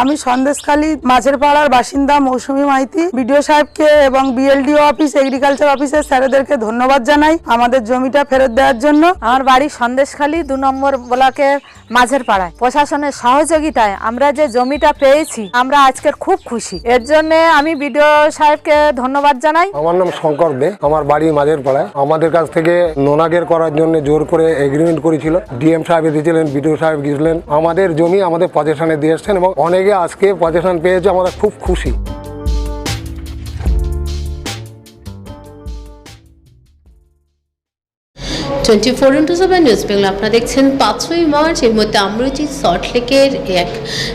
আমি সন্দেশখালী মাছের পাড়ার বাসিন্দা মৌসুমী মাইতি বিডিও সাহেবকে এবং বিএলডিও অফিস এগ্রিকালচার অফিসের স্যারেদেরকে ধন্যবাদ জানাই আমাদের জমিটা ফেরত দেওয়ার জন্য। আমার বাড়ি সন্দেশখালী দু নম্বর ব্লকের মাঝের পাড়ায় প্রশাসনের সহযোগিতায় আমরা যে জমিটা পেয়েছি আমরা আজকের খুব খুশি। এর জন্য আমি বিডিও সাহেবকে ধন্যবাদ জানাই। আমার নাম শঙ্কর দে আমার বাড়ি মাঝের পাড়ায় আমাদের কাছ থেকে নোনাগের করার জন্য জোর করে এগ্রিমেন্ট করেছিল। ডিএম সাহেব এসেছিলেন বিডিও সাহেব গিয়েছিলেন। আমাদের জমি আমাদের পজেশনে দিয়ে এসছেন এবং অনেকে আজকে পজেশন পেয়েছে, আমরা খুব খুশি। Twenty four into seven news Bangla, আপনারা দেখছেন পাঁচই মার্চ এই মুহূর্তে আমরুচি সল্টলেকের এক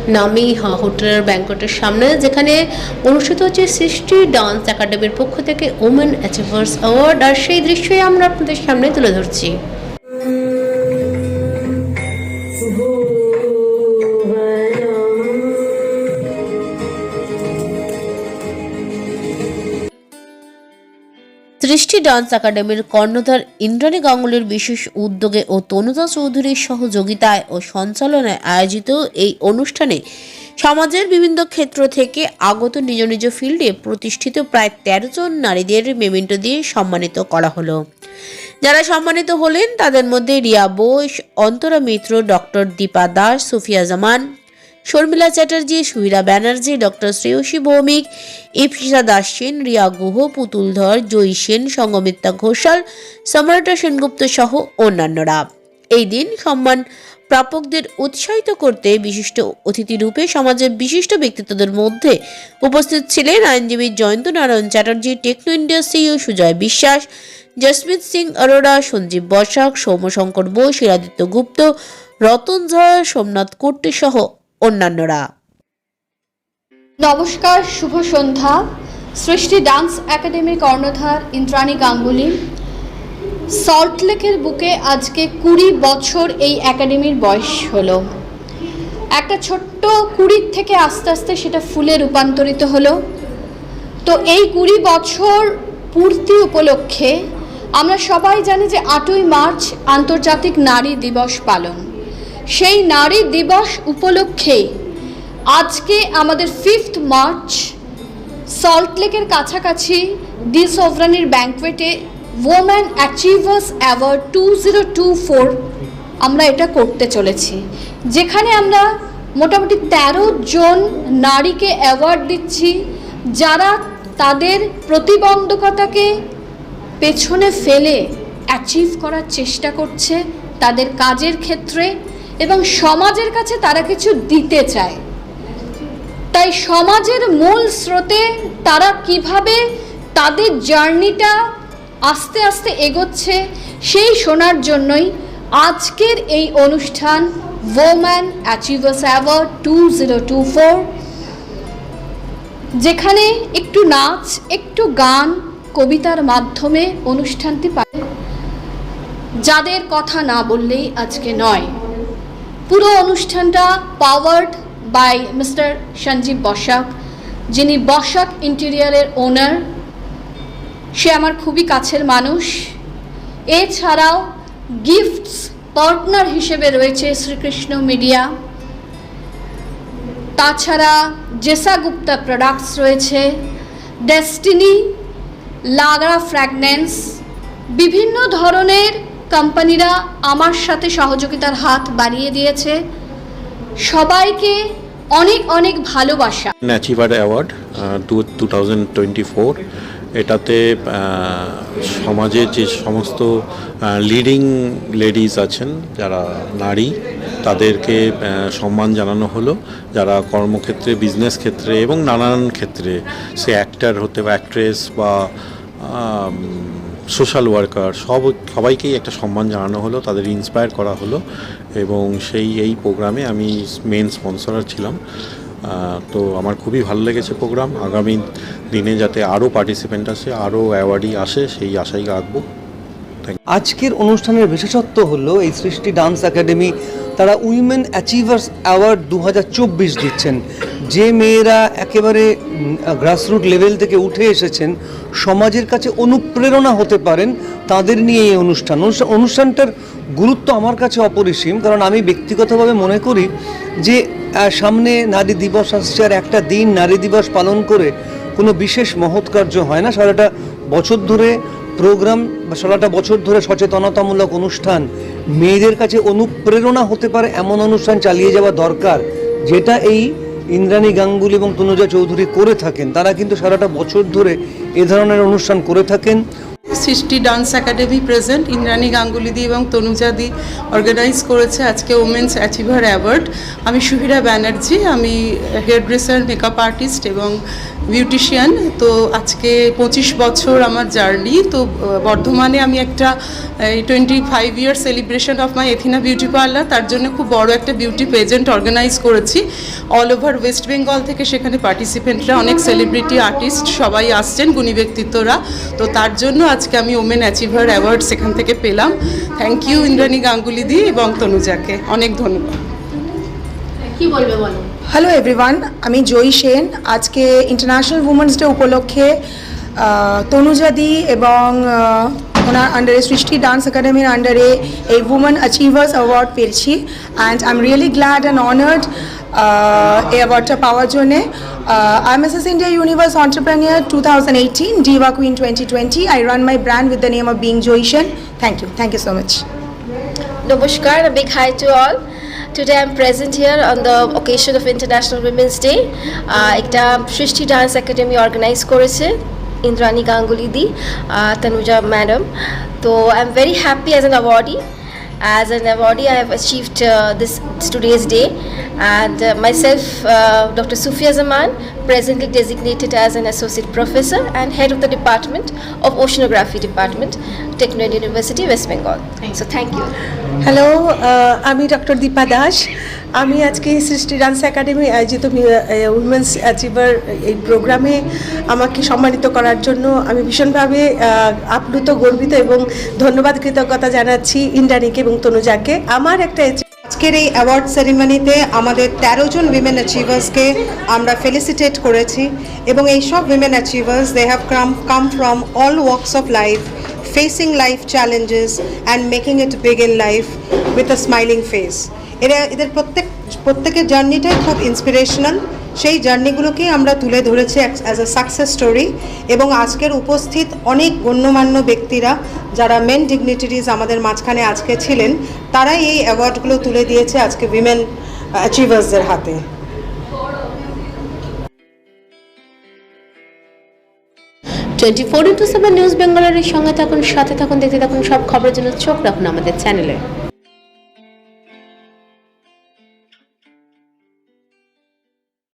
নামি হ- হোটেলের ব্যাংকটের সামনে, যেখানে অনুষ্ঠিত হচ্ছে সৃষ্টি ডান্স একাডেমির পক্ষ থেকে ওমেন অ্যাচিভার্স অ্যাওয়ার্ড, আর সেই দৃশ্যই আমরা আপনাদের সামনে তুলে ধরছি। সৃষ্টি ডান্স একাডেমির কর্ণধার ইন্দ্রাণী গাঙ্গুলির বিশেষ উদ্যোগে ও তনুজা চৌধুরীর সহযোগিতায় ও সঞ্চালনায় আয়োজিত এই অনুষ্ঠানে সমাজের বিভিন্ন ক্ষেত্র থেকে আগত নিজ নিজ ফিল্ডে প্রতিষ্ঠিত প্রায় তেরো জন নারীদের মেমেন্টো দিয়ে সম্মানিত করা হলো। যারা সম্মানিত হলেন, তাদের মধ্যে রিয়া বোস, অন্তরা মিত্র, ডক্টর দীপা দাস, সুফিয়া জামান শর্মিলা চ্যাটার্জি, সুইরা ব্যানার্জি, ডক্টর শ্রেয়সী ভৌমিক ইপসিতা দাস সেন, রিয়া গুহ, পুতুল ধর, জয়ী সেন, সঙ্গমিত্রা ঘোষাল সম্রাটা সেনগুপ্ত সহ অন্যান্যরা। এই দিন সম্মান প্রাপকদের উৎসাহিত করতে বিশিষ্ট অতিথি রূপে সমাজের বিশিষ্ট ব্যক্তিত্বদের মধ্যে উপস্থিত ছিলেন আইনজীবী Jayanta Narayan Chatterjee, Techno India CEO Sujoy Biswas, Jasmeet Singh Arora, Sanjeev Basak Soumyashankar Bose শিরাদিত্য গুপ্ত, রতন ঝা সোমনাথ কোট্টে সহ অন্যান্যরা। নমস্কার, শুভ সন্ধ্যা। সৃষ্টি ডান্স একাডেমির কর্ণধার ইন্দ্রাণী গাঙ্গুলি। সল্টলেকের বুকে আজকে কুড়ি বছর এই একাডেমির বয়স হলো। একটা ছোট্ট কুড়ির থেকে আস্তে আস্তে সেটা ফুলে রূপান্তরিত হলো। তো এই কুড়ি বছর পূর্তি উপলক্ষে আমরা সবাই জানি যে আটই মার্চ আন্তর্জাতিক নারী দিবস পালন। সেই নারী দিবস উপলক্ষে আজকে আমাদের ফিফথ মার্চ সল্টলেকের কাছাকাছি দি সোভরানির ব্যাঙ্কোয়েটে woman achievers award two zero two four আমরা এটা করতে চলেছি। যেখানে আমরা মোটামুটি তেরো জন নারীকে অ্যাওয়ার্ড দিচ্ছি, যারা তাদের প্রতিবন্ধকতাকে পেছনে ফেলে অ্যাচিভ করার চেষ্টা করছে তাদের কাজের ক্ষেত্রে। এবং সমাজের কাছে তারা কিছু দিতে চায়। তাই সমাজের মূল স্রোতে তারা কীভাবে তাদের জার্নিটা আস্তে আস্তে এগোচ্ছে, সেই শোনার জন্যই আজকের এই অনুষ্ঠান woman achievers award two zero two four যেখানে একটু নাচ, একটু গান, কবিতার মাধ্যমে অনুষ্ঠানটি পায় যাদের কথা না বললেই আজকে নয়। পুরো অনুষ্ঠানটা powered by mister Sanjeev Basak, যিনি বসাক ইন্টেরিয়ারের ওনার সে আমার খুবই কাছের মানুষ। এছাড়াও গিফটস পার্টনার হিসেবে রয়েছে শ্রীকৃষ্ণ মিডিয়া তাছাড়া জেসা গুপ্তা প্রোডাক্টস রয়েছে। ডেস্টিনি লাগরা ফ্র্যাগনেন্স বিভিন্ন ধরনের কোম্পানিরা আমার সাথে সহযোগিতার হাত বাড়িয়ে দিয়েছে। সবাইকে অনেক অনেক ভালোবাসা। Achiever award two thousand twenty four এটাতে আহ, সমাজের যে সমস্ত লিডিং লেডিজ আছেন যারা নারী তাদেরকে সম্মান জানানো হলো। যারা কর্মক্ষেত্রে বিজনেস ক্ষেত্রে এবং নানান ক্ষেত্রে সে অ্যাক্টার হতে বা অ্যাক্ট্রেস বা সোশ্যাল ওয়ার্কার, সব, সবাইকেই একটা সম্মান জানানো হলো, তাদের ইন্সপায়ার করা হলো এবং সেই, এই প্রোগ্রামে আমি মেন স্পন্সরার ছিলাম। তো আমার খুবই ভালো লেগেছে প্রোগ্রাম। আগামী দিনে যাতে আরও পার্টিসিপেন্ট আসে, আরও অ্যাওয়ার্ডই আসে, সেই আশাই রাখব। আজকের অনুষ্ঠানের বিশেষত্ব হলো এই সৃষ্টি ডান্স একাডেমি। তারা উইমেন অ্যাচিভার্স অ্যাওয়ার্ড দু হাজার চব্বিশ দিচ্ছেন। যে মেয়েরা একেবারে গ্রাসরুট লেভেল থেকে উঠে এসেছেন, সমাজের কাছে অনুপ্রেরণা হতে পারেন, তাদের নিয়ে এই অনুষ্ঠান। অনুষ্ঠানটার গুরুত্ব আমার কাছে অপরিসীম, কারণ আমি ব্যক্তিগতভাবে মনে করি যে সামনে নারী দিবস আসছে আর একটা দিন নারী দিবস পালন করে কোনো বিশেষ মহৎ কার্য হয় না। সারাটা বছর ধরে প্রোগ্রাম বা সারাটা বছর ধরে সচেতনতামূলক অনুষ্ঠান মেয়েদের কাছে অনুপ্রেরণা হতে পারে এমন অনুষ্ঠান চালিয়ে যাওয়া দরকার যেটা এই ইন্দ্রাণী গাঙ্গুলি এবং তনুজা চৌধুরী করে থাকেন। তারা কিন্তু সারাটা বছর ধরে এ ধরনের অনুষ্ঠান করে থাকেন। Srishti dance academy present, Indrani গাঙ্গুলিদি এবং তনুজাদি অর্গানাইজ করেছে আজকে ওমেন্স অ্যাচিভার অ্যাওয়ার্ড আমি সুহিরা ব্যানার্জি, আমি হেয়ার ড্রেসার মেকআপ আর্টিস্ট এবং বিউটিশিয়ান তো আজকে পঁচিশ বছর আমার জার্নি। তো বর্ধমানে আমি একটা twenty five year celebration of my Athena beauty parlour তার জন্য খুব বড় একটা বিউটি পেজেন্ট অর্গানাইজ করেছি। অল ওভার ওয়েস্ট বেঙ্গল থেকে সেখানে পার্টিসিপেন্টরা অনেক সেলিব্রিটি আর্টিস্ট সবাই আসছেন, গুণী ব্যক্তিত্বরা। তো তার জন্য আজকে আমি ওমেন অ্যাচিভার অ্যাওয়ার্ড সেখান থেকে পেলাম। থ্যাংক ইউ ইন্দ্রাণী গাঙ্গুলি দি এবং তনুজাকে। অনেক ধন্যবাদ। কি বলবে বলো? হ্যালো এভরিওয়ান আমি জয়ী সেন। আজকে ইন্টারন্যাশনাল উমেন্স ডে উপলক্ষে তনুজা তনুজাদি এবং ওনার আন্ডারে সৃষ্টি ডান্স একাডেমির আন্ডারে এই উমেন অ্যাচিভার্স অ্যাওয়ার্ড পেয়েছি and I am really glad and honoured এই অ্যাওয়ার্ডটা পাওয়ার জন্যে I am S S India universe entrepreneur two thousand eighteen diva queen twenty twenty I run my brand with the name of being Joyee thank you thank you so much নমস্কার a hi to all. Today I'm present here on the occasion of International Women's Day. Uh, একটা Srishti dance academy organise করেছে Indrani Ganguly Di, uh, Tanuja Madam. So I'm very happy as an awardee. As an awardee, I have achieved uh, this today's day, and uh, myself, uh, Dr. Sufia Zaman, presently designated as an associate professor and head of the department of oceanography department, Technical University, West Bengal. Thank so thank you. Hello, uh, I'm Dr. Deepa Dash. আমি আজকে Srishti dance academy আয়োজিত women's achiever এই প্রোগ্রামে আমাকে সম্মানিত করার জন্য আমি ভীষণভাবে আপ্লুত, গর্বিত এবং ধন্যবাদ, কৃতজ্ঞতা জানাচ্ছি ইন্দ্রাণীকে এবং তনুজাকে। আমার একটা আজকের এই অ্যাওয়ার্ড সেরিমনিতে আমাদের তেরো জন উইমেন অ্যাচিভার্সকে আমরা ফেলিসিটেট করেছি এবং এই সব women achievers they have come come from all works of life facing life challenges and making it big in life with a smiling face এরা এদের প্রত্যেক, প্রত্যেকের জার্নিটাই খুব ইন্সপিরেশনাল সেই জার্নিগুলোকেই আমরা তুলে ধরেছি অ্যাজ আ সাকসেস স্টোরি এবং আজকের উপস্থিত অনেক গণ্যমান্য ব্যক্তিরা যারা মেন ডিগনিটারিজ আমাদের মাঝখানে আজকে ছিলেন, তারাই এই অ্যাওয়ার্ডগুলো তুলে দিয়েছে আজকে উইমেন অ্যাচিভার্সদের হাতে। Twenty four into seven news বেঙ্গলের সঙ্গে থাকুন, সাথে থাকুন, দেখতে থাকুন সব খবরের জন্য চোখ রাখুন আমাদের চ্যানেলে